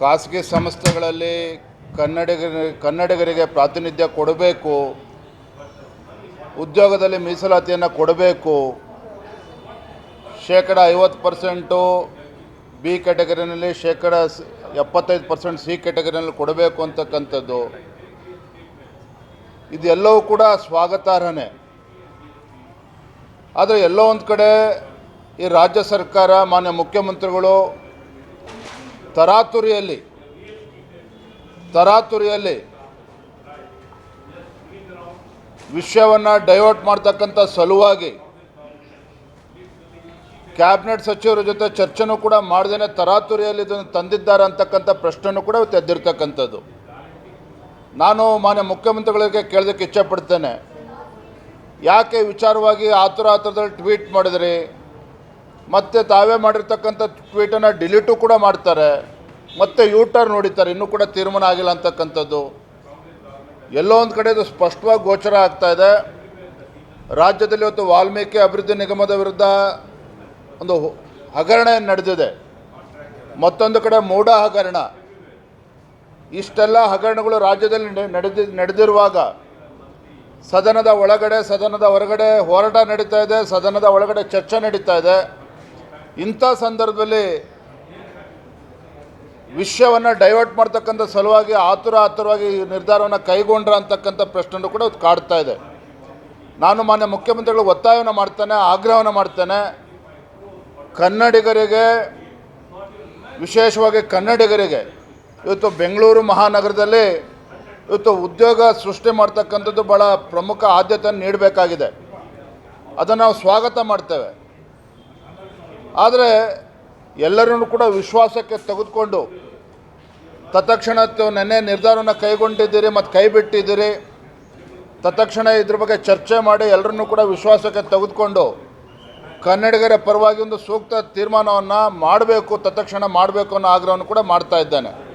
ಖಾಸಗಿ ಸಂಸ್ಥೆಗಳಲ್ಲಿ ಕನ್ನಡಿಗರ ಕನ್ನಡಿಗರಿಗೆ ಪ್ರಾತಿನಿಧ್ಯ ಕೊಡಬೇಕು, ಉದ್ಯೋಗದಲ್ಲಿ ಮೀಸಲಾತಿಯನ್ನು ಕೊಡಬೇಕು, ಶೇಕಡ ಐವತ್ತು ಪರ್ಸೆಂಟು ಬಿ ಕ್ಯಾಟಗರಿನಲ್ಲಿ ಶೇಕಡ ಎಪ್ಪತ್ತೈದು ಪರ್ಸೆಂಟ್ ಸಿ ಕ್ಯಾಟಗರಿನಲ್ಲಿ ಕೊಡಬೇಕು ಅಂತಕ್ಕಂಥದ್ದು. ಇದೆಲ್ಲವೂ ಕೂಡ ಸ್ವಾಗತಾರ್ಹನೇ. ಆದರೆ ಎಲ್ಲೋ ಒಂದು ಕಡೆ ಈ ರಾಜ್ಯ ಸರ್ಕಾರ, ಮಾನ್ಯ ಮುಖ್ಯಮಂತ್ರಿಗಳು ತರಾತುರಿಯಲ್ಲಿ ತರಾತುರಿಯಲ್ಲಿ ವಿಷಯವನ್ನು ಡೈವರ್ಟ್ ಮಾಡ್ತಕ್ಕಂಥ ಸಲುವಾಗಿ ಕ್ಯಾಬಿನೆಟ್ ಸಚಿವರ ಜೊತೆ ಚರ್ಚೆನೂ ಕೂಡ ಮಾಡ್ದೇನೆ ತರಾತುರಿಯಲ್ಲಿ ಇದನ್ನು ತಂದಿದ್ದಾರೆ ಅಂತಕ್ಕಂಥ ಪ್ರಶ್ನೆನೂ ಕೂಡ ಇವತ್ತು ಎದ್ದಿರ್ತಕ್ಕಂಥದ್ದು. ನಾನು ಮಾನ್ಯ ಮುಖ್ಯಮಂತ್ರಿಗಳಿಗೆ ಕೇಳೋದಕ್ಕೆ ಇಚ್ಛೆಪಡ್ತೇನೆ. ಯಾಕೆ ವಿಚಾರವಾಗಿ ಆತುರ ಆತುರದಲ್ಲಿ ಟ್ವೀಟ್ ಮಾಡಿದ್ರಿ? ಮತ್ತೆ ತಾವೇ ಮಾಡಿರ್ತಕ್ಕಂಥ ಟ್ವೀಟನ್ನು ಡಿಲೀಟು ಕೂಡ ಮಾಡ್ತಾರೆ. ಮತ್ತೆ ಯೂಟರ್ ನೋಡಿತಾರೆ, ಇನ್ನೂ ಕೂಡ ತೀರ್ಮಾನ ಆಗಿಲ್ಲ ಅಂತಕ್ಕಂಥದ್ದು. ಎಲ್ಲೋ ಒಂದು ಕಡೆ ಇದು ಸ್ಪಷ್ಟವಾಗಿ ಗೋಚರ ಆಗ್ತಾ ಇದೆ. ರಾಜ್ಯದಲ್ಲಿ ಇವತ್ತು ವಾಲ್ಮೀಕಿ ಅಭಿವೃದ್ಧಿ ನಿಗಮದ ವಿರುದ್ಧ ಒಂದು ಹಗರಣ ನಡೆದಿದೆ. ಮತ್ತೊಂದು ಕಡೆ ಮೂಢ ಹಗರಣ. ಇಷ್ಟೆಲ್ಲ ಹಗರಣಗಳು ರಾಜ್ಯದಲ್ಲಿ ನಡೆದಿ, ನಡೆದಿರುವಾಗ ಸದನದ ಒಳಗಡೆ, ಸದನದ ಹೊರಗಡೆ ಹೋರಾಟ ನಡೀತಾ ಇದೆ, ಸದನದ ಒಳಗಡೆ ಚರ್ಚೆ ನಡೀತಾ ಇದೆ. ಇಂಥ ಸಂದರ್ಭದಲ್ಲಿ ವಿಷಯವನ್ನು ಡೈವರ್ಟ್ ಮಾಡ್ತಕ್ಕಂಥ ಸಲುವಾಗಿ ಆತುರ ಆತುರವಾಗಿ ನಿರ್ಧಾರವನ್ನು ಕೈಗೊಂಡ್ರ ಅಂತಕ್ಕಂಥ ಪ್ರಶ್ನೆನೂ ಕೂಡ ಕಾಡ್ತಾ ಇದೆ. ನಾನು ಮಾನ್ಯ ಮುಖ್ಯಮಂತ್ರಿಗಳು ಒತ್ತಾಯವನ್ನು ಮಾಡ್ತೇನೆ, ಆಗ್ರಹವನ್ನು ಮಾಡ್ತೇನೆ. ಕನ್ನಡಿಗರಿಗೆ, ವಿಶೇಷವಾಗಿ ಕನ್ನಡಿಗರಿಗೆ ಇವತ್ತು ಬೆಂಗಳೂರು ಮಹಾನಗರದಲ್ಲಿ ಇವತ್ತು ಉದ್ಯೋಗ ಸೃಷ್ಟಿ ಮಾಡ್ತಕ್ಕಂಥದ್ದು ಭಾಳ ಪ್ರಮುಖ ಆದ್ಯತೆಯನ್ನು ನೀಡಬೇಕಾಗಿದೆ. ಅದನ್ನು ನಾವು ಸ್ವಾಗತ ಮಾಡ್ತೇವೆ. ಆದರೆ ಎಲ್ಲರನ್ನು ಕೂಡ ವಿಶ್ವಾಸಕ್ಕೆ ತೆಗೆದುಕೊಂಡು ತತ್ಕ್ಷಣ ನೆನ್ನೆ ನಿರ್ಧಾರವನ್ನು ಕೈಗೊಂಡಿದ್ದೀರಿ ಮತ್ತು ಕೈ ಬಿಟ್ಟಿದ್ದೀರಿ. ತತ್ಕ್ಷಣ ಇದ್ರ ಬಗ್ಗೆ ಚರ್ಚೆ ಮಾಡಿ ಎಲ್ಲರನ್ನೂ ಕೂಡ ವಿಶ್ವಾಸಕ್ಕೆ ತೆಗೆದುಕೊಂಡು ಕನ್ನಡಿಗರ ಪರವಾಗಿ ಒಂದು ಸೂಕ್ತ ತೀರ್ಮಾನವನ್ನು ಮಾಡಬೇಕು, ತತ್ಕ್ಷಣ ಮಾಡಬೇಕು ಅನ್ನೋ ಆಗ್ರಹವನ್ನು ಕೂಡ ಮಾಡ್ತಾ ಇದ್ದೇನೆ.